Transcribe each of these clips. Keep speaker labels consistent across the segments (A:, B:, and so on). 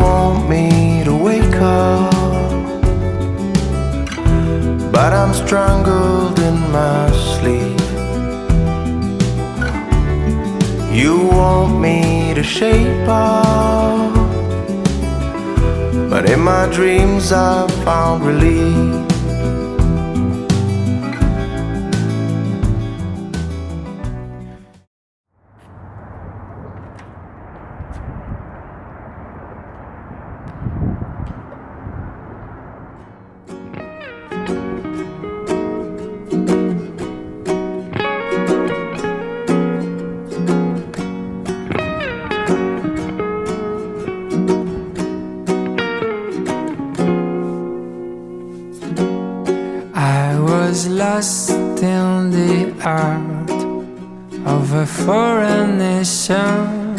A: Want me to wake up, but I'm strangled in my sleep. You want me to shape up, but in my dreams I found relief.
B: Was lost in the art of a foreign nation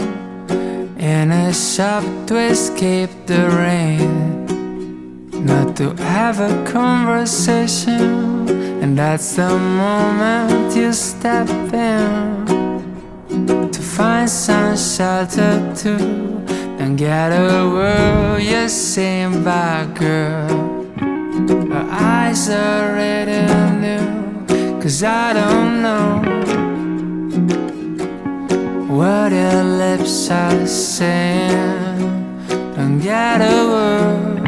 B: in a shop to escape the rain, not to have a conversation. And that's the moment you step in to find some shelter too. Don't get a word you're saying by girl. Her eyes are and Cause I don't know What your lips are saying. Don't get a word.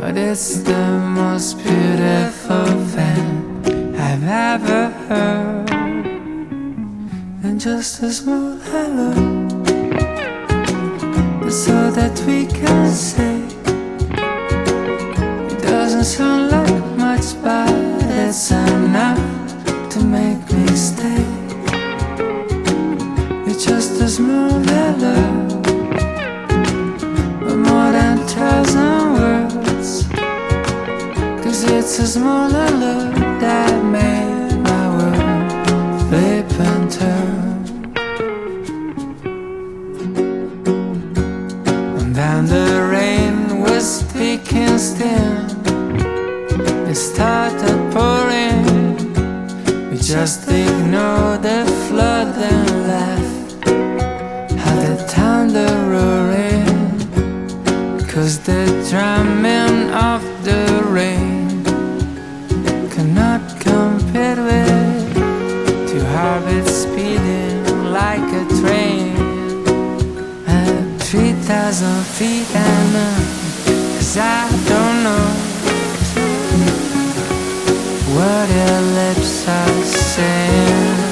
B: But it's the most beautiful thing I've ever heard. And just a small hello all that we can say just a small hello, but more than thousand words. Cause it's a small that made my world flip and turn. And then the rain was speaking still. It started pouring. We just ignored the 3,000 feet and Cause I don't know what your lips are saying.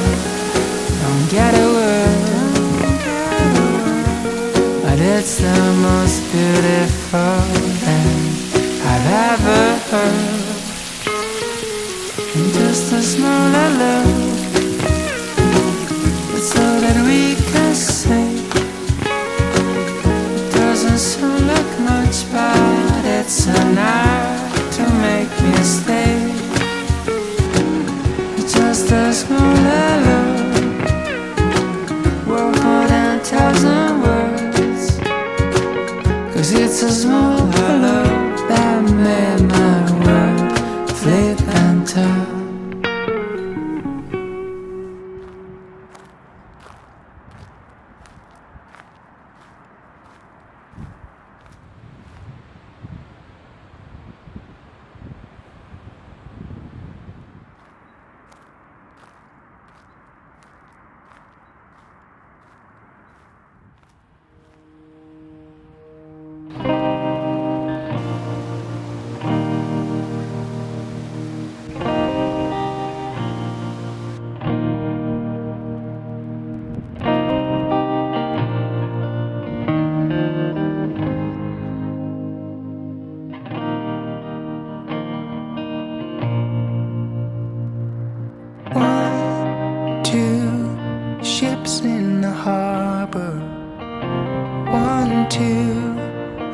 B: Don't get a word, but it's the most beautiful thing I've ever heard. And just a small hello, that's all that we It's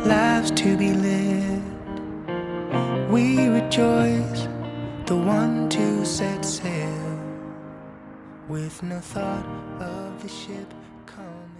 B: lives to be lived. We rejoice, the one to set sail, with no thought of the ship come.